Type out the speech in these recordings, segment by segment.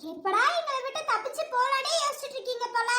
எப்படா எங்களை விட்டு தப்பிச்சு போலானே யோசிச்சுட்டு இருக்கீங்க போல?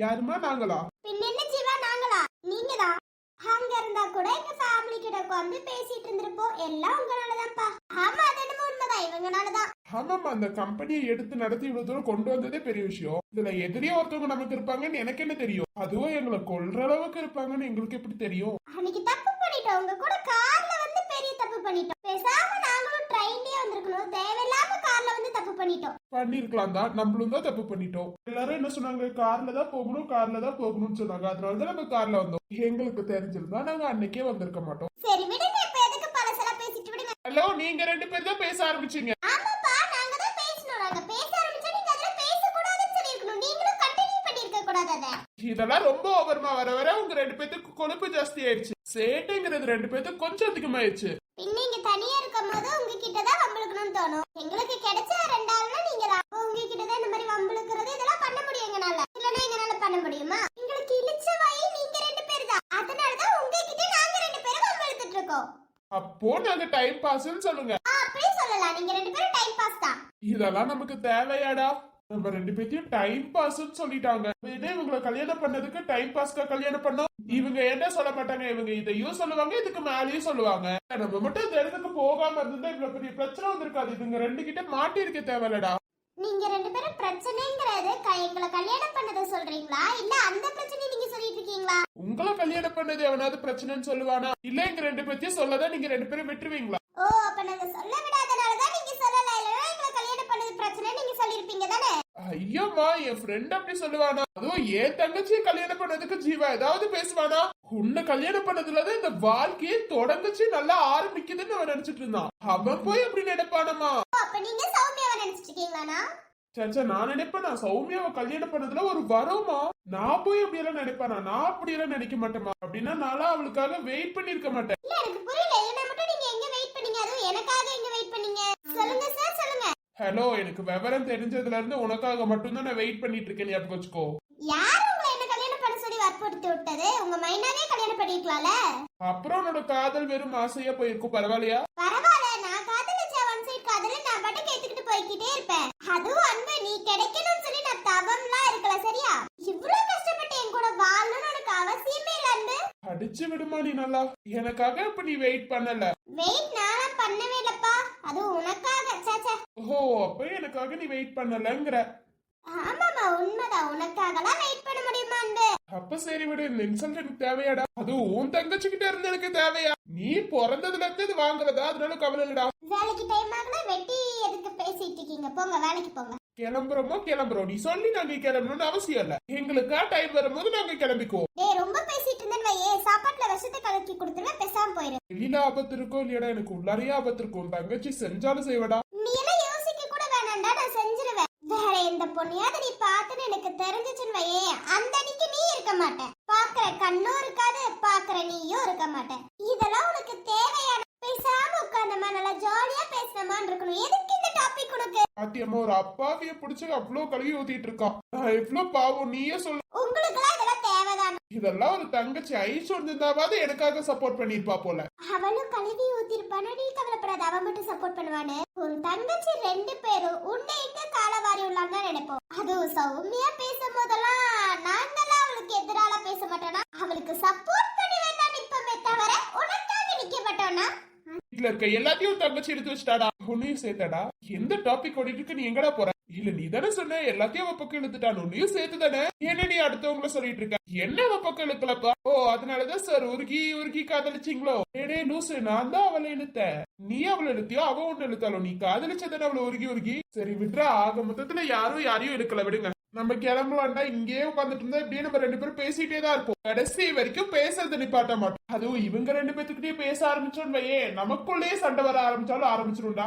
யாருமா நாங்களா? பின்ன என்ன ஜீவா நாங்களா? நீங்க தான் அங்க இருந்தா கூட எங்க ஃபேமிலி கிட்ட உட்கார்ந்து பேசிட்டு இருந்திருப்போம் எல்லாம் உங்களாலதான்ப்பா. ஆமா அது என்னமோ உண்மைதான் இவங்கனாலதான் ஆமாமா அந்த கம்பெனியை எடுத்து நடத்தி இவ்வளவு தூரம் கொண்டு வந்ததே பெரிய விஷயம். இதுல எதிரியா ஒருத்தவங்க நமக்கு இருப்பாங்கன்னு எனக்கு என்ன தெரியும்? அதுவும் எங்களை கொல்ற அளவுக்கு இருப்பாங்கன்னு எங்களுக்கு எப்படி தெரியும்? அன்னைக்கு தப்பு பண்ணிட்டோம். உங்க கூட கார்ல வந்து பெரிய தப்பு பண்ணிட்டோம். பேசாம நாங்களும் ட்ரெயின்லயே வந்திருக்கணும். தேவையில்லாம கார்ல வந்து தப்பு பண்ணிட்டோம். பண்ணிருக்கலாம் தான் நம்மளும் தான் தப்பு பண்ணிட்டோம். எல்லாரும் என்ன சொன்னாங்க? கார்ல தான் போகணும் கார்ல தான் போகணும்னு சொன்னாங்க. அதனால தான் நம்ம கார்ல வந்தோம். எங்களுக்கு தெரிஞ்சிருந்தா நாங்க அன்னைக்கே வந்திருக்க மாட்டோம். சரி விடுங்க. இப்ப எதுக்கு பழசெல்லாம் பேசிட்டு விடுங்க. ஹலோ நீங்க ரெண்டு பேர் தான் பேச ஆரம்பிச்சீங்க. ஆமாப்பா நாங்க தான் பேசணும். நாங்க பேச ஆரம்பிச்சா நீங்க அதுல பேசக்கூடாதுன்னு சொல்லியிருக்கணும். நீங்களும் கண்டினியூ பண்ணிருக்க கூடாது அதை. இதெல்லாம் ரொம்ப ஓவர்மா வர வர உங்க ரெண்டு பேத்துக்கு கொழுப்பு ஜாஸ்தி ஆயிடுச்சு. சேட்டைங்கிறது ரெண்டு பேத்துக்கு கொஞ்சம் அதிகமாயிடுச்சு. பின்ன இங்க தனியா இருக்கும் போது உங்ககிட்ட தான் வம்பிழுக்கணும்னு தோணும். எங்களுக்கு கிடைச்ச ரெண்டு ஆள்னா நீங்க தான் உங்ககிட்ட தான் இந்த மாதிரி வம்பிழுக்கிறது இதெல்லாம் பண்ண முடியும் எங்கனால இல்லனா எங்கனால பண்ண முடியுமா? எங்களுக்கு இழிச்ச வாய் நீங்க ரெண்டு பேர் தான் அதனால தான் உங்ககிட்ட நாங்க ரெண்டு பேரும் வம்பிழுத்துட்டு இருக்கோம் அப்போ நாங்க டைம் பாஸ்ன்னு சொல்லுங்க. அப்படியே சொல்லலாம். நீங்க ரெண்டு பேரும் டைம் பாஸ் தான். இதெல்லாம் நமக்கு தேவையாடா. நம்ம ரெண்டு பேத்தையும் டைம் பாஸ்ன்னு சொல்லிட்டாங்க. இதே இவங்களை கல்யாணம் பண்ணதுக்கு டைம் பாஸ்க்கா கல்யாணம் பண்ணோம். இவங்க என்ன சொல்ல மாட்டாங்க? இவங்க இதையும் சொல்லுவாங்க இதுக்கு மேலேயும் சொல்லுவாங்க. நம்ம மட்டும் இந்த இடத்துக்கு போகாம இருந்தா இவ்வளவு பெரிய பிரச்சனை வந்திருக்காது. இதுங்க ரெண்டு கிட்ட மாட்டி இருக்க தேவையில்லடா. நீங்க ரெண்டு பேரும் பிரச்சனைங்கிறது எங்களை கல்யாணம் பண்ணதை சொல்றீங்களா? இல்ல அந்த பிரச்சனையை நீங்க சொல்லிட்டு இருக்கீங்களா? உங்களை கல்யாணம் பண்ணது எவனாவது பிரச்சனைன்னு சொல்லுவானா? இல்ல எங்க ரெண்டு பேத்தையும் சொல்லதான் நீங்க ரெண்டு பேரும் விட்டுருவீங்களா? ஓ அப்ப நாங்க சொல்ல விடாதனால தான் நீங்க சொல்லல இல்லனா எங்களை கல்யாணம் பண்ணது பிரச்சனை நீங்க சொல்லிருப்பீங்க தானே ஐயோம்மா என் ஃப்ரெண்ட் அப்படி சொல்லுவானா? அதுவும் என் தங்கச்சியை கல்யாணம் பண்ணதுக்கு ஜீவா ஏதாவது பேசுவானா? உன்னை கல்யாணம் பண்ணதுலதான் இந்த வாழ்க்கையே தொடங்குச்சு நல்லா ஆரம்பிக்குதுன்னு அவன் நினைச்சிட்டு இருந்தான். அவன் போய் அப்படி நினைப்பானமா அப்ப நீங்க சௌமியாவை நினைச்சிட்டு இருக்கீங்களாண்ணா? சச்சா நான் நினைப்பேன் நான் சௌமியாவை கல்யாணம் பண்ணதுல ஒரு வரமா நான் போய் அப்படி எல்லாம் நினைப்பானா? நான் அப்படி எல்லாம் நினைக்க மாட்டேமா அப்படின்னா நான்லாம் அவளுக்காக வெயிட் பண்ணிருக்க மாட்டேன். இல்ல எனக்கு புரியல. என்ன மட்டும் நீங்க எங்க வெயிட் பண்ணீங்க? அதுவும் எனக்காக எங்க வெயிட் பண்ணீங்க? சொல்லுங்க சார் சொல்லுங்க. ஹலோ எனக்கு விவரம் தெரிஞ்சதுல இருந்து உனக்காக மட்டும்தான் நான் வெயிட் பண்ணிட்டு இருக்கேன் ஞாபகம் வச்சுக்கோ. யார் உங்களை என்ன கல்யாணம் பண்ண சொல்லி வற்புறுத்தி விட்டது? உங்க மைனாவே கல்யாணம் பண்ணிருக்கலாம்ல அப்புறம் உன்னோட காதல் வெறும் ஆசையா போயிருக்கும் பரவாயில்லையா? பரவாயில்ல நான் காதலிச்ச ஒன் சைடு காதல நான் பாட்டுக்கு ஏத்துக்கிட்டு போய்க்கிட்டே இருப்பேன். அதுவும் அன்பு நீ கிடைக்கணும்னு சொல்லி நான் தவம்லாம் இருக்கல சரியா? இவ்வளவு கஷ்டப்பட்டு என் கூட வாழணும்னு உனக்கு அவசியமே இல்ல அன்பு. அடிச்சு விடுமா நீ நல்லா? எனக்காக இப்ப நீ வெயிட் பண்ணல. வெயிட் நானும் பண்ணவே இல்லப்பா அதுவும் உனக்காக சாச்சா. ஓ அப்ப எனக்காக நீ வெயிட் பண்ணலங்கிற. ஆமாமா உண்மைதான். உனக்காகலாம் வெயிட் பண்ண முடியுமா அன்பு அப்ப சரி விடு இந்த இன்சல்ட் எனக்கு தேவையாடா. அது உன் தங்கச்சி கிட்ட இருந்து எனக்கு தேவையா? நீ பிறந்ததுல இருந்து இது வாங்குறதா? அதனால கவலை இல்லடா வேலைக்கு டைம் ஆகல வெட்டி எதுக்கு பேசிட்டு இருக்கீங்க? போங்க வேலைக்கு போங்க. கிளம்புறோமோ கிளம்புறோம். நீ சொல்லி நாங்க கிளம்பணும்னு அவசியம் இல்ல. எங்களுக்கா டைம் வரும்போது நாங்க கிளம்பிக்குவோம். டேய் ரொம்ப பேசிட்டு இருந்தேன்னு வையே. சாப்பாட்டுல விஷத்தை கலக்கி கொடுத்துருவேன் பேசாம போயிரு. வெளியில ஆபத்து இருக்கோ இல்லையாடா எனக்கு? உள்ளாரையே ஆபத்து இருக்கும். தங்கச்சி செஞ்சாலும் செய்வடா. நீ எல்லாம் யோசிக்க கூட வேணாம்டா. நான் செஞ்சிருவேன். வேற எந்த பொண்ணையாவது நீ பார்த்துன்னு எனக்கு தெரிஞ்சிச்சுன்னு வையே. அந்த அன்னைக்கு நீ இருக்க மாட்ட. பாக்குற கண்ணும் இருக்காது பாக்குற நீயும் இருக்க மாட்ட. இதெல்லாம் உனக்கு தேவையான பேசாம உட்கார்ந்தமா நல்லா ஜாலியா பேசினமான்னு இருக்கணும். எதுக்கு இந்த டாபிக் உனக்கு? பாத்தியம்மா ஒரு அப்பாவிய புடிச்சு அவ்வளவு கழுவி ஊத்திட்டு இருக்கான் எவ்வளவு பாவம் நீயே சொல்லு இதெல்லாம் ஒரு தங்கச்சி ஐஸ்வர்யா இருந்தாவது எனக்காக சப்போர்ட் பண்ணிருப்பா போல. அவனும் கழுவி ஊத்திருப்பானா நீ கவலைப்படாத அவன் மட்டும் சப்போர்ட் பண்ணுவானு ஒரு தங்கச்சி ரெண்டு பேரும் உன்னை எங்க காலவாரி உள்ளான்னு தான் நினைப்போம். அதுவும் சௌமியா பேசும் போதெல்லாம் நாங்கெல்லாம் அவளுக்கு எதிரால பேச மாட்டோம்னா அவளுக்கு சப்போர்ட் பண்ணி வேணா நிப்பமே தவிர உனக்காக நிக்க மாட்டோம்னா? வீட்டுல இருக்க எல்லாத்தையும் தங்கச்சி எடுத்து வச்சுட்டாடா. உன்னையும் சேர்த்தடா. எந்த டாபிக் ஓடிட்டு இருக்கு நீ எங்கடா போற? இல்ல நீ தானே சொன்ன எல்லாத்தையும் அவ பக்கம் இழுத்துட்டான். உன்னையும் சேர்த்து தானே என்ன நீ அடுத்தவங்கள சொல்லிட்டு இருக்க. என்ன அவ பக்கம் இழுக்கலப்பா? ஓ அதனாலதான் சார் உருகி உருகி காதலிச்சிங்களோ? ஏடே லூசு நான் தான் அவளை இழுத்தேன். நீ அவளை இழுத்தியோ அவ ஒண்ணு இழுத்தாலும் நீ காதலிச்சதானே அவளை உருகி உருகி? சரி விட்றா. ஆக மொத்தத்துல யாரும் யாரையும் இழுக்கல விடுங்க. நம்ம கிளம்பலாம்டா இங்கேயே உட்காந்துட்டு இருந்தா இப்படியே நம்ம ரெண்டு பேரும் பேசிட்டே தான் இருப்போம். கடைசி வரைக்கும் பேசுறது நிப்பாட்ட மாட்டோம். அதுவும் இவங்க ரெண்டு பேத்துக்கிட்டே பேச ஆரம்பிச்சோன்னு வையே நமக்குள்ளேயே சண்டை வர ஆரம்பிச்சாலும் ஆரம்பிச்சிரும்டா.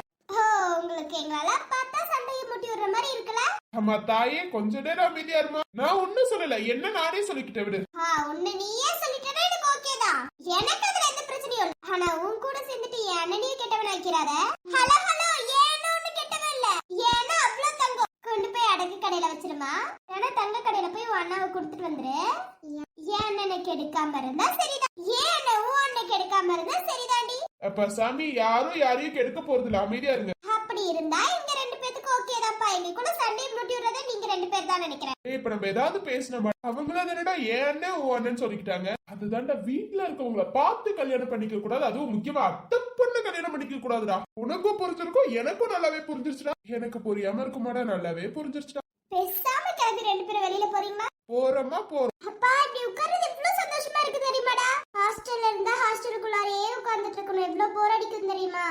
உங்களுக்கு எங்களெல்லாம் பார்த்தா சண்டையை முட்டி விடுற மாதிரி இருக்குல்ல? அம்மா தாயே கொஞ்ச நேரம் அமைதியா இருமா. நான் ஒண்ணும் சொல்லல. என்ன நானே சொல்லிக்கிட்டேன் விடு. ஆ நீயே சொல்லிட்டேன்னா எனக்கு ஓகே தான். எனக்கு அதுல எந்த பிரச்சனையும் இல்ல. ஆனா உன் கூட சேர்ந்துட்டு என் அண்ணனையும் கெட்டவன் ஆக்கிறாத ஹலோ ஹலோ ஏன்னு ஒண்ணு கெட்டவன் இல்ல. ஏன்னா அவ்வளவு தங்கம். கொண்டு போய் அடகு கடையில வச்சிருமா? ஏன்னா தங்க கடையில போய் உன் அண்ணாவை கொடுத்துட்டு வந்துரு? ஏன் அண்ணனை கெடுக்காம இருந்தா சரிதான் ஏன் அண்ணன் உன் அண்ணன் கெடுக்காம இருந்தா சரிதாண்டி? அப்ப சாமி யாரும் யாரையும் கெடுக்க போறது இல்ல அமைதியா இருங்க. அப்படி இருந்தா இங்க ரெண்டு பேத்துக்கு ஓகே தான்ப்பா. எங்க கூட சண்டையை முட்டி விடுறதே நீங்க ரெண்டு பேர் தான் நினைக்கிறேன். இப்ப நம்ம ஏதாவது பேசினோமா அவங்களா என்னடா ஏன் அண்ணன் உன் அண்ணன் சொல்லிக்கிட்டாங்க? அதுதான்டா வீட்டுல இருக்கவங்கள பார்த்து கல்யாணம் பண்ணிக்க கூடாது. அதுவும் முக்கியமா அத்தை பொண்ணு கல்யாணம் பண்ணிக்க கூடாதுடா. உனக்கும் புரிஞ்சிருக்கும் எனக்கும் நல்லாவே புரிஞ்சிருச்சுடா. எனக்கு புரியாம இருக்குமாடா நல்லாவே புரிஞ்சிருச்சுடா. பேசாம கிளம்பி ரெண்டு பேரும் வெளியில போறீங்களா? போறோமா போறோம். அப்பா இப்படி உட்கார்றது எவ்வளவு சந்தோஷமா இருக்கு தெரியுமாடா? ஹாஸ்டல்ல இருந்தா ஹாஸ்டலுக்குள்ளாரே உட்கார்ந்துட்டு இருக்கணும். எவ்வளவு போர் அடிக்கும் தெரியுமா?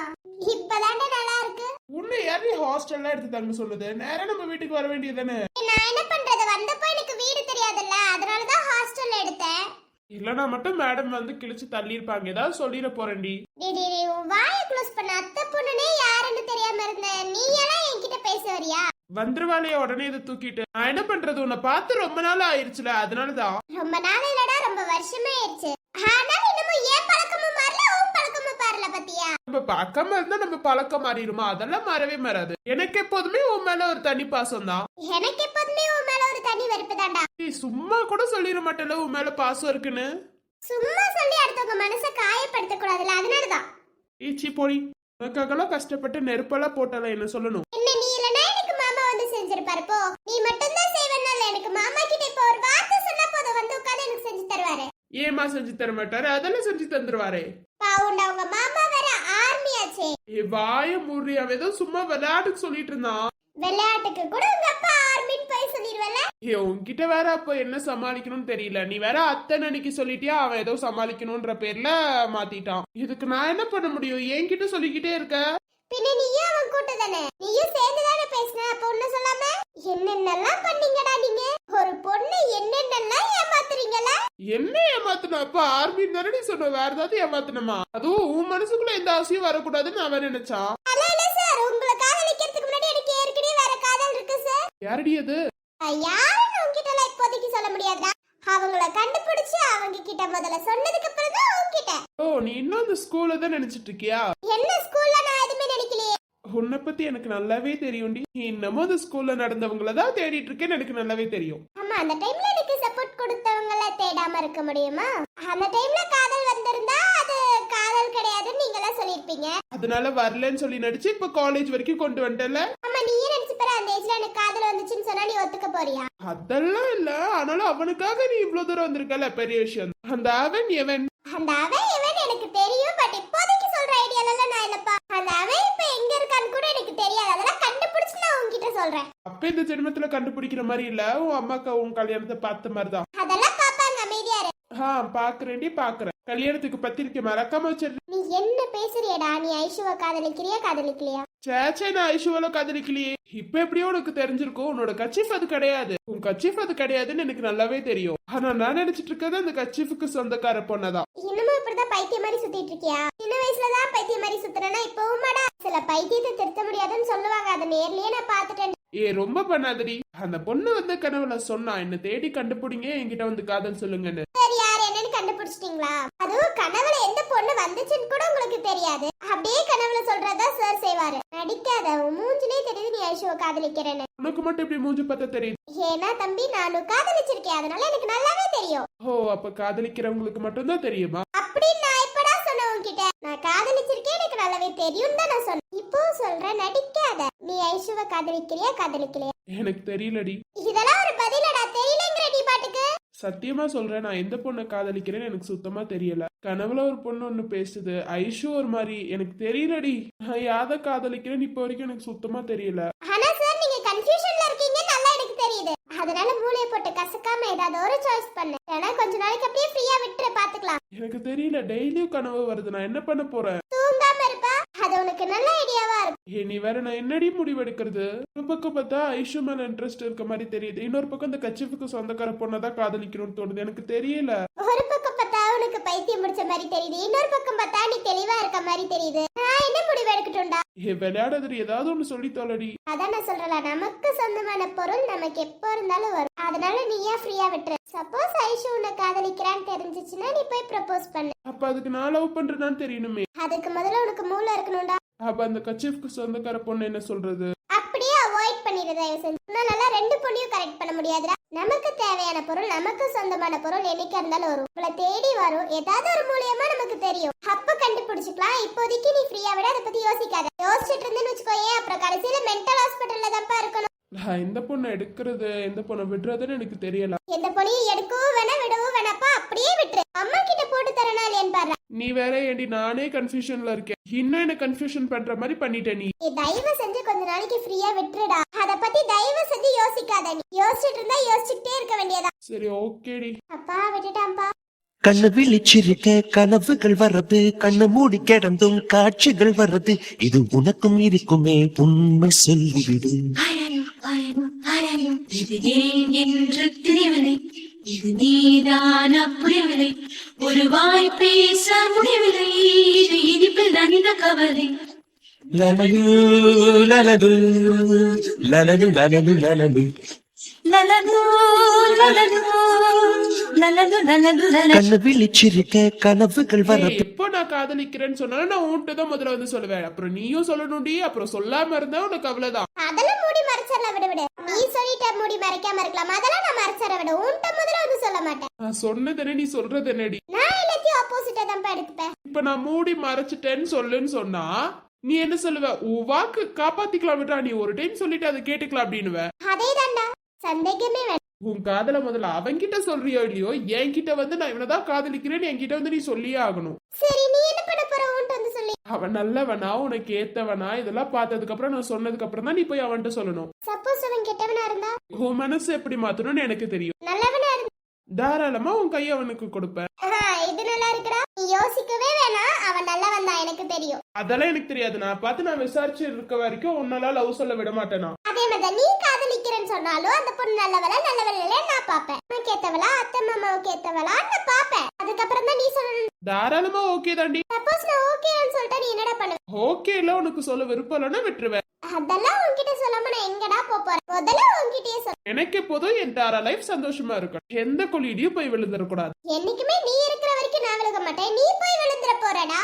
இப்பதாண்டா நல்லா இருக்கு. உன்னை யாரு ஹாஸ்டல்லாம் எடுத்து தங்க சொல்லுது? நேரா நம்ம வீட்டுக்கு வர வேண்டியதானே நான் என்ன பண்றது? வந்தப்போ எனக்கு வீடு தெரியாதுல்ல. அதனாலதான் ஹாஸ்டல்ல எடுத்தேன். இல்லனா மட்டும் மேடம் வந்து கிழிச்சு தள்ளி இருப்பாங்க ஏதாவது சொல்லிட போறேன்டி. டேய் வாயை க்ளோஸ் பண்ண. அத்தை பொண்ணுனே யாருன்னு தெரியாம இருந்த. நீ எல்லாம் என்கிட்ட பேச வரியா வந்துருவாளைய உடனே இதை தூக்கிட்டு. நான் என்ன பண்றது? உன்னை பார்த்து ரொம்ப நாள் ஆயிருச்சுல அதனாலதான். ரொம்ப நாள் இல்லடா ரொம்ப வருஷமே ஆயிடுச்சு ஆனாலும் இன்னமும் ஏன் பழக்கமும் மாறல உன் பழக்கமும் மாறல பத்தியா? நம்ம பார்க்காம இருந்தா நம்ம பழக்கம் மாறிடுமா? அதெல்லாம் மாறவே மாறாது. எனக்கு எப்போதுமே உன் மேல ஒரு தனி பாசம் தான் எனக்கு எப்போதுமே உன் மேல ஒரு தனி வெறுப்பு தான்டா. நீ சும்மா கூட சொல்லிட மாட்டேல உன் மேல பாசம் இருக்குன்னு? சும்மா சொல்லி அடுத்தவங்க மனசை காயப்படுத்த கூடாதுல அதனாலதான் ஈச்சி போடி. உனக்காகலாம் கஷ்டப்பட்டு நெருப்பெல்லாம் போட்டால என்ன சொல்லணும் என்ன நீ இல்லனா எனக்கு மாமா வந்து செஞ்சிருப்பாரு போ நீ மட்டும் தான் செய்வனால எனக்கு மாமா கிட்ட இப்ப ஒரு வார்த்தை சொன்னா போதும். வந்து உட்கார்ந்து எனக்கு செஞ்சு தருவாரு. ஏமா செஞ்சு தர மாட்டாரு? அதெல்லாம் செஞ்சு தந்துருவாரே. பாவுண்டா உங்க மாமா வேற ஆர்மி ஆச்சே. ஏ வாய மூடி அவன் ஏதோ சும்மா விளையாட்டுக்கு சொல்லிட்டு இருந்தான். விளையாட்டுக்கு கூட உங்க அப்பா ஆர்மின்னு போய் சொல்லிடுவல ஏ உன்கிட்ட வேற அப்ப என்ன சமாளிக்கணும்னு தெரியல. நீ வேற அத்தை அன்னைக்கு சொல்லிட்டியா? அவன் ஏதோ சமாளிக்கணும்ன்ற பேர்ல மாத்திட்டான். இதுக்கு நான் என்ன பண்ண முடியும்? என்கிட்ட சொல்லிக்கிட்டே இருக்க. பின்ன நீயும் அவன் கூட்டு தானே நீயும் சேர்ந்து தானே பேசின? அப்ப ஒண்ணு சொல்லாம? என்னென்னலாம் பண்ணீங்கடா நீங்க? ஒரு பொண்ணு என்னென்னலாம் ஏமாத்துறீங்களா? என்ன ஏமாத்தணும்? அப்ப ஆர்மின்னு தானே நீ சொன்ன வேற ஏதாவது ஏமாத்தணுமா? அதுவும் உன் மனசுக்குள்ள எந்த ஆசையும் வரக்கூடாதுன்னு அவன் நினைச்சான் அல்ல இல்ல சார். உங்களை காதலிக்கிறதுக்கு முன்னாடி எனக்கு ஏற்கனவே வேற காதல் இருக்கு சார். யாரடி அது? யாருன்னு உங்ககிட்ட இப்போதைக்கு சொல்ல முடியாதுடா அவங்கள கண்டுபிடிச்சு அவங்க கிட்ட முதல்ல சொன்னதுக்கு அப்புறம் தான் உங்ககிட்ட ஓ நீ இன்னும் அந்த ஸ்கூல்ல தான் நினைச்சிட்டு இருக்கியா? என்ன நினைக்கலையே உன்னை பத்தி எனக்கு நல்லாவே தெரியும்டி. நீ இன்னமும் அந்த ஸ்கூல்ல நடந்தவங்கள தான் தேடிட்டு இருக்கேன்னு எனக்கு நல்லாவே தெரியும். ஆமா அந்த டைம்ல எனக்கு சப்போர்ட் கொடுத்தவங்கள தேடாம இருக்க முடியுமா? அந்த டைம்ல காதல் வந்திருந்தா அது காதல் கிடையாதுன்னு நீங்க எல்லாம் சொல்லிருப்பீங்க அதனால வரலன்னு சொல்லி நடிச்சு இப்ப காலேஜ் வரைக்கும் கொண்டு வந்துட்டல ஆமா நீயே நினைச்சு பாரு அந்த ஏஜ்ல எனக்கு காதல் வந்துச்சுன்னு சொன்னா நீ ஒத்துக்க போறியா? அதெல்லாம் இல்ல. ஆனாலும் அவனுக்காக நீ இவ்வளவு தூரம் வந்திருக்கல பெரிய விஷயம். அந்த அவன் எவன்? அந்த அவன் இவன் எனக்கு தெரியும் பட் இப்போதைக்கு சொல்ற ஐடியால நான் இல்லப்பா அந்த அவன் இப்ப எங்க இருக்கான்னு கூட எனக்கு தெரியாது அதெல்லாம் கண்டுபிடிச்சு நான் உன்கிட்ட சொல்றேன் அப்ப இந்த ஜென்மத்துல கண்டுபிடிக்கிற மாதிரி இல்ல. உன் அம்மாக்கா உன் கல்யாணத்தை பார்த்த அதெல்லாம் பாப்பாங்க அமைதியா இரு ஆ பாக்குறேன்டி பாக்குறேன். கல்யாணத்துக்கு பத்திரிக்கை மறக்காம வச்சிரு நீ என்ன பேசுறியடா? நீ ஐஷுவ காதலிக்கிறியா காதலிக்கலையா? சேச்சே நான் ஐஷுவல காதலிக்கலையே. இப்ப எப்படியோ உனக்கு தெரிஞ்சிருக்கும் உன்னோட கச்சிஃப் அது கிடையாது. உன் கச்சிஃப் அது கிடையாதுன்னு எனக்கு நல்லாவே தெரியும். ஆனா நான் நினைச்சிட்டு இருக்கிறது அந்த கச்சிஃபுக்கு சொந்தக்கார பொண்ணதான். இன்னமும் இப்படிதான் பைத்தியம் மாதிரி சுத்திட்டு இருக்கியா? சின்ன வயசுலதான் பைத்தியம் மாதிரி சுத்துறேன்னா இப்பவும் சில பைத்தியத்தை திருத்த முடியாதுன்னு சொல்லுவாங்க. அதை நேர்லயே நான் பாத்துட்டேன் ஏ ரொம்ப பண்ணாதடி. அந்த பொண்ணு வந்து கனவுல சொன்னா என்ன தேடி கண்டுபிடிங்க என்கிட்ட வந்து காதல் சொல்லுங்கன்னு. கண்டுபிடிச்சிட்டீங்களா? அதுவும் கனவுல எந்த பொண்ணு வந்துச்சுன்னு கூட உங்களுக்கு தெரியாது. அப்படியே கனவுல சொல்றதா சார் செய்வாரு. நடிக்காத மூஞ்சிலே தெரியுது நீ ஐஷுவ காதலிக்கிறேன்னு. உனக்கு மட்டும் இப்படி மூஞ்சி பார்த்தா தெரியுது ஏன்னா தம்பி நானும் காதலிச்சிருக்கேன். அதனால எனக்கு நல்லாவே தெரியும். ஓ அப்ப காதலிக்கிறவங்களுக்கு மட்டும்தான் தெரியுமா? அப்படின்னு நான் எப்படா சொன்னேன் உன்கிட்ட. நான் காதலிச்சிருக்கேன் எனக்கு நல்லாவே தெரியும் தான் நான் சொன்னேன். இப்போ சொல்றேன் நடிக்காத. நீ ஐஷுவ காதலிக்கிறியா காதலிக்கலையா? எனக்கு தெரியலடி. இதெல்லாம் ஒரு பதிலடா. தெரியலங்கிற நீ பாட்டுக்கு. சத்தியமா சொல்றேன் நான் எந்த பொண்ணை காதலிக்கிறேன்னு எனக்கு சுத்தமா தெரியல. கனவுல ஒரு பொண்ணு ஒண்ணு பேசுது. ஐஷு ஒரு மாதிரி. எனக்கு தெரியலடி. நான் யாத காதலிக்கிறேன்னு இப்ப வரைக்கும் எனக்கு சுத்தமா தெரியல. ஆனா சார் நீங்க கன்ஃபியூஷன்ல இருக்கீங்க. நல்லா எனக்கு தெரியுது. அதனால மூளைய போட்டு கசக்காம ஏதாவது ஒரு சாய்ஸ் பண்ணு. ஏன்னா கொஞ்ச நாளைக்கு அப்படியே ஃப்ரீயா விட்டுற பாத்துக்கலாம். எனக்கு தெரியல. டெய்லியும் கனவு வருது. நான் என்ன பண்ண போறேன்? உனக்கு நல்ல ஐடியாவா இருக்கும் ஏ நீ வேற நான் என்னடி முடிவெடுக்கிறது? ஒரு பக்கம் பார்த்தா ஐஷு மேல இன்ட்ரெஸ்ட் இருக்க மாதிரி தெரியுது. இன்னொரு பக்கம் இந்த கச்சிஃபுக்கு சொந்தக்கார பொண்ணை தான் காதலிக்கணும்னு தோணுது. எனக்கு தெரியல. ஒரு பக்கம் பார்த்தா உனக்கு பைத்தியம் முடிச்ச மாதிரி தெரியுது. இன்னொரு பக்கம் பார்த்தா நீ தெளிவா இருக்க மாதிரி தெரியுது. நான் என்ன முடிவு எடுக்கட்டும்டா ஏ விளையாடுறது ஏதாவது ஒண்ணு சொல்லி தொலைடி அதான் நான் சொல்றல நமக்கு சொந்தமான பொருள் நமக்கு எப்போ இருந்தாலும் வரும். அதனால நீ ஏன் ஃப்ரீயா விட்டுரு சப்போஸ் ஐஷு உன்னை காதலிக்கிறான்னு தெரிஞ்சிச்சுன்னா நீ போய் ப்ரப்போஸ் பண்ணு. அப்ப அதுக்கு நான் லவ் பண்றேன்னு தெரியணுமே. அதுக்கு முதல்ல உனக்கு மூளை இருக்கணும்டா. அப்ப அந்த கச்சிஃப்க்கு சொந்தக்கார பொண்ணு என்ன சொல்றது? அப்படியே அவாய்ட் பண்ணிடு தயவு செஞ்சு. உன்னால ரெண்டு பொண்ணையும் கரெக்ட் பண்ண முடியாதுடா. நமக்கு தேவையான பொருள் நமக்கு சொந்தமான பொருள் என்னைக்கா இருந்தாலும் வரும். உங்களை தேடி வரும். ஏதாவது ஒரு மூலியமா நமக்கு தெரியும். அப்ப கண்டுபிடிச்சுக்கலாம். இப்போதைக்கு நீ ஃப்ரீயா விட அதை பத்தி யோசிக்காத. யோசிச்சுட்டு இருந்தேன்னு வச்சுக்கோயே அப்புறம் கடைசியில மென்டல் ஹாஸ்பிட்டல்ல தான்ப்பா இருக்கணும். நான் எந்த பொண்ணை எடுக்கிறது எந்த பொண்ணை விடுறதுன்னு எனக்கு தெரியல. எந்த பொண்ணையும் எடுக்கவும் வேணாம் விடவும் வேணாப்பா அப்படியே விட்டுரு. அம்மா கிட்ட தரனா இல்லையான்னு பாரு நீ வேற ஏண்டி நானே கன்ஃபியூஷன்ல இருக்கேன் இன்னும் என்ன கன்ஃபியூஷன் பண்ற மாதிரி பண்ணிட்ட நீ நீ தயவு செஞ்சு கொஞ்ச நாளைக்கு ஃப்ரீயா விட்டுருடா அத பத்தி தயவு செஞ்சு யோசிக்காத நீ யோசிச்சுட்டு இருந்தா யோசிச்சுட்டே இருக்க வேண்டியதா சரி ஓகேடி அப்பா விட்டுட்டான்ப்பா கண்ணு விழிச்சிருக்க கனவுகள் வர்றது கண்ணு மூடி கிடந்தும் காட்சிகள் வர்றது இது உனக்கும் இருக்குமே உண்மை சொல்லிவிடு ஆராயும் ஆராயும் ஆராயும் இது ஏன் என்று தெரியவில்லை இது நீதானா புரியவில்லை ஒரு வாய் பேச முடியவில்லை. இது இனிப்பில் நனித கவலை. கனவுகள் ஏய், வர்றது எப்போ நான் காதலிக்கிறேன்னு சொன்னாலும் நான் உன்கிட்ட தான் முதல்ல வந்து சொல்லுவேன். அப்புறம் நீயும் சொல்லணும்டி. அப்புறம் சொல்லாம இருந்தா உனக்கு அவ்வளவுதான். அதெல்லாம் மூடி மறைச்சிடலாம். விடு விடு. நீ சொல்லிட்ட மூடி மறைக்காம இருக்கலாம்? அதெல்லாம் நான் மறைச்சிட விடு உன்கிட்ட முதல்ல வந்து சொல்ல மாட்டேன். நான் சொன்னதுனே நீ சொல்றது என்னடி? நான் எல்லாத்தையும் ஆப்போசிட்டா தான் எடுத்துப்பேன். இப்ப நான் மூடி மறைச்சிட்டேன்னு சொல்லுன்னு சொன்னா நீ என்ன சொல்லுவ? உன் வாக்கு காப்பாத்திக்கலாம் விட்டா நீ ஒரு டைம் சொல்லிட்டு அதை கேட்டுக்கலாம் அப்படின்னுவ. அதே தான்டா சந்தேகமே உன் காதல முதல்ல அவன்கிட்ட சொல்றியோ இல்லையோ என்கிட்ட வந்து நான் இவனதான் காதலிக்கிறேன்னு என்கிட்ட வந்து நீ சொல்லியே ஆகணும். சரி நீ என்ன பண்ண போற? உன்கிட்ட வந்து சொல்லி. அவன் நல்லவனா உனக்கு ஏத்தவனா இதெல்லாம் பார்த்ததுக்கு அப்புறம் நான் சொன்னதுக்கு அப்புறம் தான் நீ போய் அவன்கிட்ட சொல்லணும். சப்போஸ் அவன் கெட்டவனா இருந்தா? உன் மனசு எப்படி மாத்தணும்னு எனக்கு தெரியும். நல்லவனா இருந்தா தாராளமா உன் கையை அவனுக்கு கொடுப்பேன் ஆஹா, இது நல்லா இருக்குடா நீ யோசிக்கவே வேணாம். அவன் நல்லவன் தான் எனக்கு தெரியும். அதெல்லாம் எனக்கு தெரியாது. நான் பார்த்து நான் விசாரிச்சு இருக்க வரைக்கும் உன்னால லவ் சொல்ல விட மாட்டேனா? அதே மாதிரி நீ காதலிக்கிறேன்னு சொன்னாலும் அந்த பொண்ணு நல்லவளா நல்லவளா நான் பாப்பேன் உனக்கு ஏத்தவளா அத்தை மாமாவுக்கு ஏத்தவளா நான் பாப்பேன் அதுக்கப்புறம் தான் நீ சொல்லணும். தாராளமா ஓகே தாண்டி. சப்போஸ் நான் ஓகேன்னு சொல்லிட்டா நீ என்னடா பண்ணுவ? ஓகே இல்ல உனக்கு சொல்ல விருப்பம் இல்லைன்னா விட்டுருவேன் அதெல்லாம் உன்கிட்ட சொல்லாம நான் எங்கடா போறேன்? முதல்ல உன்கிட்டயே சொல்ல எனக்கு எப்போதும் என் தாரா லைஃப் சந்தோஷமா இருக்கும். எந்த கொலியிலையும் போய் விழுந்துடக்கூடாது. என்னைக்குமே நீ இருக்கிற வரைக்கும் மாட்டேன். நீ போய் விழுந்துற போறடா.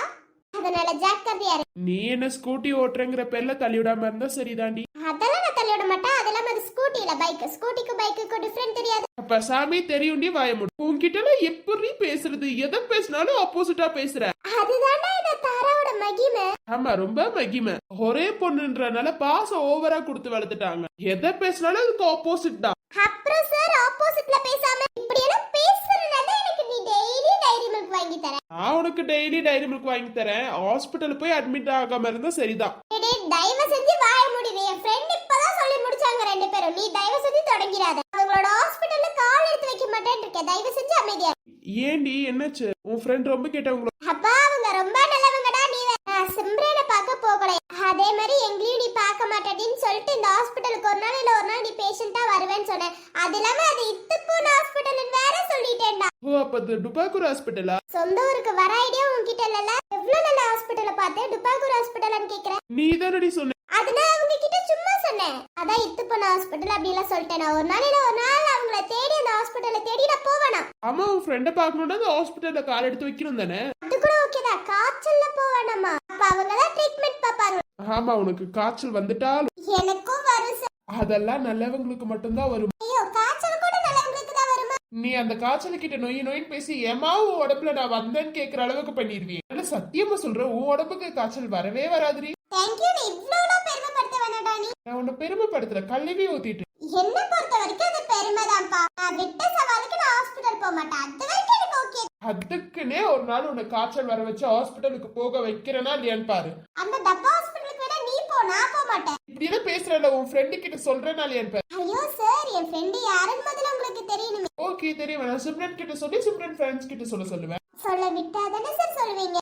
அதனால ஜாக்கிரதையா இரு. நீ என்ன ஸ்கூட்டி ஓட்டுறங்கிற பேர்ல தள்ளி விடாம இருந்தா சரிதாண்டி. அதெல்லாம் நான் தள்ளி விட மாட்டேன். அதெல்லாம் அது ஸ்கூட்டி இல்ல பைக் ஸ்கூட்டிக்கு பைக்குக்கு டிஃபரெண்ட் தெரியாது. அப்ப சாமி தெரியும்டி வாய முடியும் உன்கிட்ட எல்லாம் எப்படி பேசுறது? எதை பேசினாலும் ஆப்போசிட்டா பேசுற. அதுதான்டா இந்த தாராவோட மகிமை. ஆமா ரொம்ப மகிமை. ஒரே பொண்ணுன்றனால பாசம் ஓவரா கொடுத்து வளர்த்துட்டாங்க. எதை பேசினாலும் அதுக்கு ஆப்போசிட் தான். அப்புறம் சார் ஆப்போசிட்ல பேசாம இப்படி எல்லாம் டெய்லி டைரி மில்க் வாங்கி தர நான் உனக்கு டெய்லி டைரி மில்க் வாங்கி தரேன். ஹாஸ்பிட்டல் போய் அட்மிட் ஆகாம இருந்தா சரிதான். டேய், தயவு செஞ்சு வாய முடிவு என் ஃப்ரெண்ட் இப்பதான் சொல்லி முடிச்சாங்க ரெண்டு பேரும். நீ தயவு செஞ்சு தொடங்கிறாத அவங்களோட ஹாஸ்பிட்டல்ல கால் எடுத்து வைக்க மாட்டேன்னு இருக்கேன். தயவு செஞ்சு அமைதியா இரு. ஏண்டி என்னாச்சு? உன் ஃப்ரெண்ட் ரொம்ப கேட்டவங்களோ? அப்பா அவங்க ரொம்ப நல்லவங்கடா நீ வே- நான் சிம்ரனை பார்க்க போகல. அதே மாதிரி எங்களையும் நீ பார்க்க மாட்டேன்னு சொல்லிட்டு இந்த ஹாஸ்பிட்டலுக்கு ஒரு நாள் இல்ல ஒரு நாள் நீ பேஷண்டா வருவேன்னு சொன்னேன். அது இல்லாம அது அது டுபாக்கூர் ஹாஸ்பிட்டலா? சொந்த ஊருக்கு வர ஐடியா உன்கிட்ட இல்லல எவ்வளவு நல்ல ஹாஸ்பிட்டல பார்த்தேன் டுபாக்கூர் ஹாஸ்பிட்டல்னு கேக்குறேன்? நீ தானடி சொன்ன அது நான் அவங்க கிட்ட சும்மா சொன்னேன். அதான் இத்து பண்ண ஹாஸ்பிட்டல் அப்படி எல்லாம் சொல்லிட்டேன் நான். ஒரு நாள் இல்ல ஒரு நாள் அவங்கள தேடி அந்த ஹாஸ்பிட்டல்ல தேடி நான் போவேனா? ஆமா உன் ஃப்ரெண்டை பார்க்கணும்னா அந்த ஹாஸ்பிட்டல்ல கால் எடுத்து வைக்கணும் தானே? அது கூட ஓகேதான் காய்ச்சல்ல போவேனாமா அப்ப அவங்க தான் ட்ரீட்மெண்ட் பார்ப்பாங்க. ஆமா உனக்கு காய்ச்சல் வந்துட்டாலும் எனக்கும் வரும் அதெல்லாம் நல்லவங்களுக்கு மட்டும்தான் வரும் ஐயோ காய்ச்சல் கூட நல்லவங்களுக்கு தான் வருமா நீ அந்த காய்ச்சல் கிட்ட நொய் நொயின்னு பேசி ஏமா உன் உடம்புல நான் வந்தேன்னு கேக்குற அளவுக்கு பண்ணிருவியே? ஆனா சத்தியமா சொல்றேன் உன் உடம்புக்கு காய்ச்சல் வரவே வராதுரி நான் உன்னை பெருமைப்படுத்துற கல்வி ஊத்திட்டு. என்ன பொறுத்த வரைக்கும் அது பெருமைதான்ப்பா. நான் விட்ட சவாலுக்கு நான் ஹாஸ்பிட்டல் போக மாட்டேன். அது வரைக்கும் எனக்கு ஓகே அதுக்குன்னே ஒரு நாள் உன்னை காய்ச்சல் வர வச்சு ஹாஸ்பிட்டலுக்கு போக வைக்கிறேனா இல்லையான்னு பாரு. அந்த டப்பா ஹாஸ்பிட்டலுக்கு வேணா நீ போ நான் போக மாட்டேன். இப்படி எல்லாம் பேசுறல உன் ஃப்ரெண்டு கிட்ட சொல்றேனா இல்லையான்னு பாரு. ஐயோ சார் என் ஃப்ரெண்டு யாருன்னு முதல்ல ஓகே தெரியும். நான் சிம்ரன் கிட்ட சொல்லி சிம்ரன் ஃப்ரெண்ட்ஸ் கிட்ட சொல்ல சொல்லுவேன். சொல்ல விட்டா தானே சார் சொல்லுவீங்க?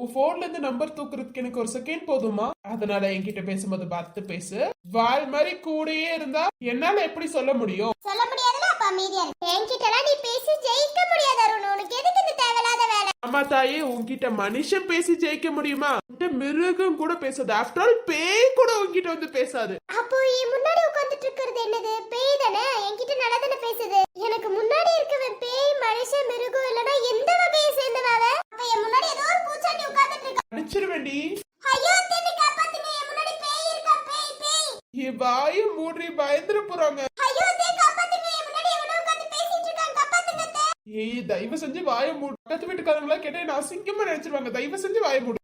உன் போன்ல இருந்து நம்பர் தூக்குறதுக்கு எனக்கு ஒரு செகண்ட் போதுமா? அதனால என்கிட்ட பேசும்போது பார்த்து பேசு. வால் மாதிரி கூடயே இருந்தா என்னால எப்படி சொல்ல முடியும்? சொல்ல முடியாதுல அப்ப அமைதியா. என்கிட்டலாம் நீ பேசி ஜெயிக்க முடியாது அருண். உனக்கு எதுக்கு இந்த தேவையில்லாத வேலை? அம்மா தாயே உன்கிட்ட மனுஷன் பேசி ஜெயிக்க முடியுமா? உன்கிட்ட மிருகம் கூட பேசாது. ஆஃப்டர் ஆல் பேய் கூட உன்கிட்ட வந்து பேசாது. அப்போ முன்னாடி உட்கார்ந்துட்டு இருக்கிறது என்னது? பேய் தானே? என்கிட்ட நல்லா தானே பேசுது. எனக்கு முன்னாடி இருக்கவன் பேய் மனுஷன் மிருகம் இல்லனா எந்த வகையை சேர்ந்தவ அவ? அப்ப என் முன்னாடி ஏதோ ஒரு பூச்சாண்டி உட்கார்ந்துட்டு இருக்கா அடிச்சிருவேண்டி ஐயோ தேடி காப்பாத்துங்க என் முன்னாடி பேய் இருக்கா பேய் பேய் என் வாயு மூடி பயந்துட போறாங்க ஐயோ தே காப்பாத்துங்க என் முன்னாடி எவனோ உட்கார்ந்து பேசிட்டு இருக்கான் காப்பாத்துங்க தே ஏய் தயவு செஞ்சு வாய மூடு பக்கத்து வீட்டுக்காரங்களா கேட்டா என்ன அசிங்கமா நினைச்சிருவாங்க. தயவு செஞ்சு வாய மூடு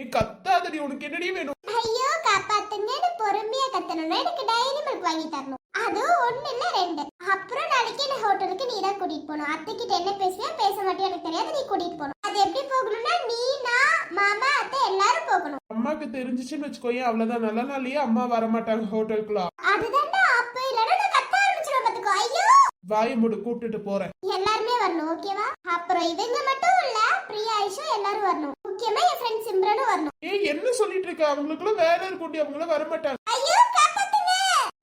ஏய் கத்தாதடி உனக்கு என்னடி வேணும்? ஐயோ காப்பாத்துங்கன்னு பொறுமையா கத்தணும்னா எனக்கு டைரி மில்க் வாங்கி தரணும். அது ஒண்ணு இல்ல ரெண்டு. அப்புறம் நாளைக்கு என்ன ஹோட்டலுக்கு நீ தான் கூட்டிட்டு போகணும். அத்தை கிட்ட என்ன பேசுவியா பேச மாட்டியா எனக்கு தெரியாது நீ கூட்டிட்டு போகணும். அது எப்படி போகணும்னா நீ நான் மாமா அத்தை எல்லாரும் போகணும். அம்மாக்கு தெரிஞ்சிச்சுன்னு வச்சுக்கோயேன் அவ்வளவுதான். நல்ல நாளையே அம்மா வர மாட்டாங்க ஹோட்டலுக்குள்ள அதுதான்டா வாய மூடு கூட்டிட்டு போறேன். எல்லாருமே வரணும் ஓகேவா? அப்புறம் இவங்க மட்டும் இல்ல பிரியா ஐஷா எல்லாரும் வரணும். முக்கியமா என் ஃப்ரெண்ட் சிம்ரனும் வரணும். ஏய் என்ன சொல்லிட்டு இருக்க? அவங்களுக்குள்ள வேலை இருக்குண்டி அவங்களும் வர மாட்டாங்க. ஐயோ காப்பாத்துங்க!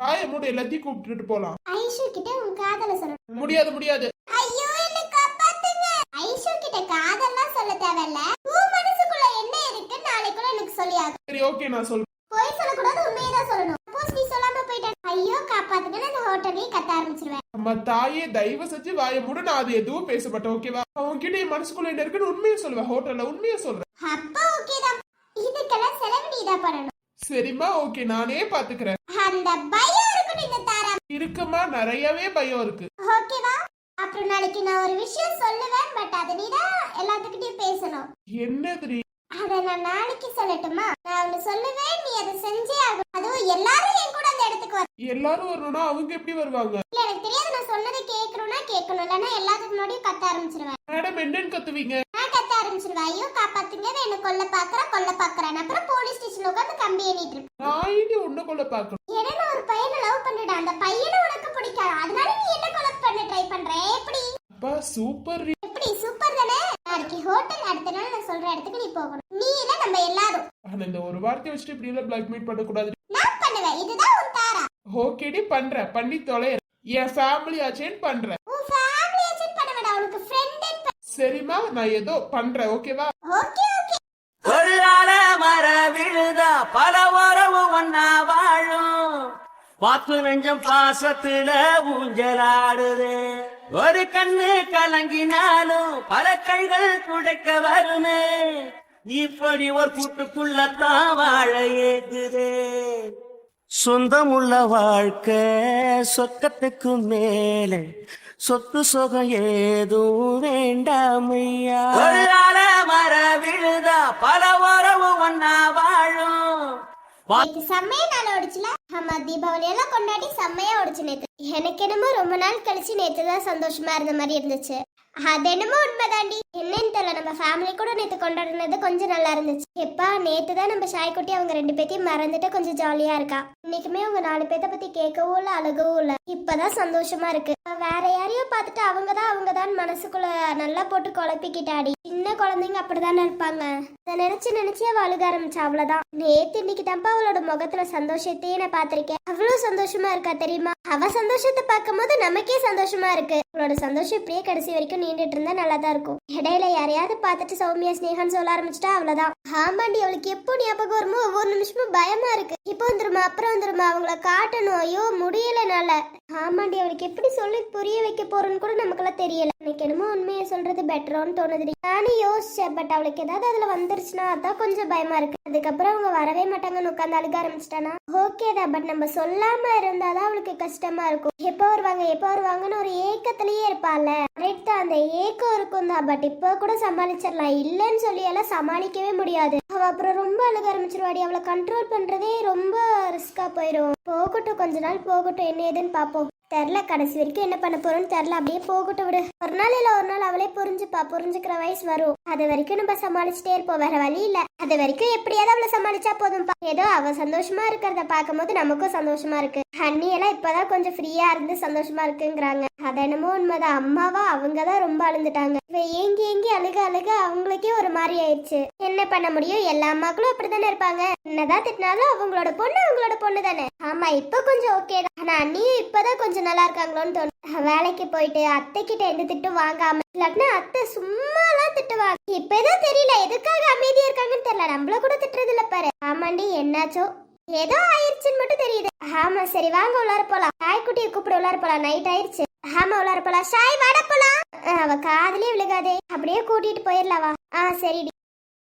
வாய மூடு எல்லாத்தையும் கூப்பிட்டுட்டு போலாம். ஐஷு கிட்ட உன் காதல சொல்லணும் முடியாது முடியாது. ஐயோ என்ன காப்பாத்துங்க! ஐஷு கிட்ட காதல்லாம் சொல்ல தேவையில்ல. உன் மனசுக்குள்ள என்ன இருக்கு நாளைக்குள்ள எனக்கு சொல்லி ஆகும் சரி ஓகே நான் சொல்றேன். போய் சொல்லக்கூடாது உண்மையை தான் சொல்லணும். சப்போஸ் நீ சொல்லாம போயிட்ட ஐயோ காப்பாத்துங்கன்னு அந்த ஹோட்டலையும் கத்த ஆரம்பிச்சிருவேன். அம்மா தாயே தயவு செஞ்சு வாய மூடு நான் அது எதுவும் பேச மாட்டேன் ஓகேவா? அவங்க கிட்ட என் மனசுக்குள்ள என்ன இருக்குன்னு உண்மையை சொல்லுவேன் ஹோட்டல்ல உண்மையை சொல்றேன் அப்ப ஓகே தான். இதுக்கெல்லாம் செலவு நீ தான் பண்ணணும். சரிம்மா ஓகே நானே பாத்துக்கிறேன். அந்த பயம் இருக்கணும் இந்த தாரா. இருக்குமா நிறையவே பயம் இருக்கு. ஓகேவா? அப்புறம் நாளைக்கு நான் ஒரு விஷயம் சொல்லுவேன் பட் அதை நீ தான் எல்லாத்துக்கிட்டையும் பேசணும். என்னதுடி அத நான் நாளைக்கு சொல்லட்டுமா? நான் ஒண்ணு சொல்லுவேன் நீ அதை செஞ்சே ஆகும் அதுவும் எல்லாரும் என் கூட அந்த இடத்துக்கு வர எல்லாரும் வரணும்னா அவங்க எப்படி வருவாங்க? இல்ல எனக்கு தெரியாது. நான் சொன்னதை கேட்கணும்னா கேட்கணும். இல்லைன்னா எல்லாத்துக்கு முன்னாடியும் கத்த ஆரம்பிச்சிருவேன். மேடம் என்னன்னு கத்துவீங்க? நான் கத்த ஆரம்பிச்சிருவேன். ஐயோ காப்பாத்துங்க. என்ன கொல்ல பாக்குறா கொல்ல பாக்குறேன் அப்புறம் போலீஸ் ஸ்டேஷன்ல உட்காந்து கம்பி எண்ணிட்டு இருப்பேன். நான் இனி உன்ன கொள்ள பாக்கணும் ஏன்னா ஒரு பையனை லவ் பண்ணிட்டேன். அந்த பையனை உனக்கு பிடிக்காது? அதனால நீ என்ன கொலை பண்ண ட்ரை பண்ற? எப்படி? அப்பா சூப்பர் எப்படி? சூப்பர் தானே? நாளைக்கு ஹோட்டல் அடுத்த நாள் நான் சொல்ற இடத்துக்கு நீ போகணும். நீ இல்ல நம்ம எல்லாரும். ஆனா இந்த ஒரு வார்த்தை வச்சுட்டு இப்படி எல்லாம் பிளாக்மெயில் பண்ணக்கூடாது. நான் பண்ணுவேன். இதுதான் உன் தாரா. ஓகேடி பண்றேன். பண்ணி தொலைறேன். என் ஃபேமிலி ஆச்சேன்னு பண்றேன். உன் ஃபேமிலியை செட் பண்ண வேண்டாம் உனக்கு ஃப்ரெண்ட் சரிம்மா நான் ஏதோ பண்றேன். ஓகேவா ஓகே ஓகே கொள்ளால மர விழுதா பல உறவு ஒன்னா வாழும். வாக்கு நெஞ்சம் பாசத்துல ஊஞ்சலாடுது. ஒரு கண்ணு கலங்கினாலும் பல கைகள் துடைக்க வருமே. இப்படி ஒரு கூட்டுக்குள்ளத்தான் வாழ ஏகுதே சொந்தமுள்ள வாழ்க்கை சொர்க்கத்துக்கு மேலே. சொத்து சுகம் ஏதும் வேண்டாமையா. கொள்ளால மர விழுதா பல உறவு ஒன்னா வாழும். செம்மையா நாள் ஓடிச்சுல? ஆமா தீபாவளி எல்லாம் கொண்டாடி செம்மையா ஓடிச்சு நேத்து. எனக்கு என்னமோ ரொம்ப நாள் கழிச்சு நேத்து தான் சந்தோஷமா இருந்த மாதிரி இருந்துச்சு. அது என்னமோ உண்மைதாண்டி. என்னன்னு தெரியல நம்ம ஃபேமிலி கூட நேத்து கொண்டாடினது கொஞ்சம் நல்லா இருந்துச்சு. எப்பா நேத்து தான் நம்ம ஷாய்க்குட்டி அவங்க ரெண்டு பேத்தையும் மறந்துட்டு கொஞ்சம் ஜாலியா இருக்கா? இன்னைக்குமே அவங்க நாலு பேத்த பத்தி கேட்கவும் இல்ல அழகவும் இல்ல. இப்பதான் சந்தோஷமா இருக்கு. வேற யாரையோ பார்த்துட்டு அவங்க தான் அவங்க தான் மனசுக்குள்ள நல்லா போட்டு குழப்பிக்கிட்டாடி. சின்ன குழந்தைங்க அப்படிதானே இருப்பாங்க. அதை நினைச்சு நினைச்சு அவ அழுக ஆரம்பிச்சா அவ்வளவுதான். நேத்து இன்னைக்கு தான்ப்பா அவளோட முகத்துல சந்தோஷத்தையே நான் பாத்திருக்கேன் அவ்வளவு சந்தோஷமா இருக்கா தெரியுமா? அவ சந்தோஷத்தை பார்க்கும்போது நமக்கே சந்தோஷமா இருக்கு. அவளோட சந்தோஷம் இப்படியே கடைசி வரைக்கும் நீண்டுட்டு இருந்தா நல்லா தான் இருக்கும். இடையில யாரையாவது பார்த்துட்டு சௌமியா ஸ்னேகான்னு சொல்ல ஆரம்பிச்சிட்டா அவ்வளவுதான். ஆமாண்டி அவளுக்கு எப்போ ஞாபகம் வருமோ ஒவ்வொரு நிமிஷமும் பயமா இருக்கு. இப்போ வந்துருமா அப்புறம் வந்துருமா? அவங்கள காட்டணும். ஐயோ முடியலனால ஆமாண்டி அவளுக்கு எப்படி சொல்லி புரிய வைக்க போறோன்னு கூட நமக்கெல்லாம் தெரியல. எனக்கு என்னமோ உண்மையை சொல்றது பெட்டரோன்னு தோணுதுடி. நானும் யோசிச்சேன் பட் அவளுக்கு ஏதாவது அதுல வந்துருச்சுன்னா அதான் கொஞ்சம் பயமா இருக்கு. அதுக்கப்புறம் அவங்க வரவே மாட்டாங்கன்னு உட்காந்து அழுக ஆரம்பிச்சிட்டானா? ஓகே தான் பட் நம்ம சொல்லாம இருந்தாதான் அவளுக்கு கஷ்டமா இருக்கும். எப்போ வருவாங்க எப்போ வருவாங்கன்னு ஒரு ஏக்கத்திலேயே இருப்பாள்ல. கரெக்ட் தான் அந்த ஏக்கம் இருக்கும் தான் பட் இப்போ கூட சமாளிச்சிடலாம். இல்லைன்னு சொல்லி எல்லாம் சமாளிக்கவே முடியாது. அவ அப்புறம் ரொம்ப அழுக ஆரம்பிச்சிருவாடி. அவளை கண்ட்ரோல் பண்றதே ரொம்ப ரிஸ்கா போயிடும் போகட்டும் கொஞ்ச நாள் போகட்டும் என்ன ஏதுன்னு பார்ப்போம். தெரில கடைசி வரைக்கும் என்ன பண்ண போறோம்னு தெரில அப்படியே போகட்டும் விடு. ஒரு நாள் இல்ல ஒரு நாள் அவளே புரிஞ்சுப்பா புரிஞ்சுக்கிற வயசு வரும். அது வரைக்கும் நம்ம சமாளிச்சுட்டே இருப்போம் வேற வழி இல்ல. அது வரைக்கும் எப்படியாவது அவளை சமாளிச்சா போதும்பா. ஏதோ அவ சந்தோஷமா இருக்கிறத பார்க்கும்போது நமக்கும் சந்தோஷமா இருக்கு. ஹன்னி எல்லாம் இப்பதான் கொஞ்சம் ஃப்ரீயா இருந்து சந்தோஷமா இருக்குங்கிறாங்க. அது என்னமோ உண்மைதான். அம்மாவா அவங்க தான் ரொம்ப அழுந்துட்டாங்க. இவ ஏங்கி ஏங்கி அழுக அழுக அவங்களுக்கே ஒரு மாதிரி ஆயிடுச்சு. என்ன பண்ண முடியும்? எல்லா அம்மாக்களும் அப்படித்தானே இருப்பாங்க. என்னதான் திட்டினாலும் அவங்களோட பொண்ணு அவங்களோட பொண்ணு தானே ஆமா இப்ப கொஞ்சம் ஓகே தான். ஆனா அண்ணியும் இப்பதான் கொஞ்சம் நல்லா இருக்காங்களோன்னு தோணும் வேலைக்கு போயிட்டு அத்தை கிட்ட எந்த திட்டும் வாங்காம இல்லாட்டினா அத்தை சும்மாலாம் திட்டுவாங்க. இப்பதான் தெரியல எதுக்காக அமைதியா இருக்காங்கன்னு தெரியல. நம்மள கூட திட்டுறது இல்ல பாரு. ஆமாண்டி என்னாச்சோ? ஏதோ ஆயிருச்சுன்னு மட்டும் தெரியுது. ஆமா சரி வாங்க உள்ளார போலாம். தாய்க்குட்டியை கூப்பிட உள்ளார போலாம். நைட் ஆயிருச்சு. ஆமா உள்ளார போலாம். ஷாய் வாட போலாம். அவ காதுலயே விழுகாதே. அப்படியே கூட்டிட்டு போயிடலாம் வா ஆ சரிடி.